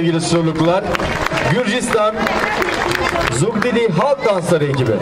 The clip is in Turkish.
sevgili Surluklular. Gürcistan Zugdidi Halk Dansları ekibi.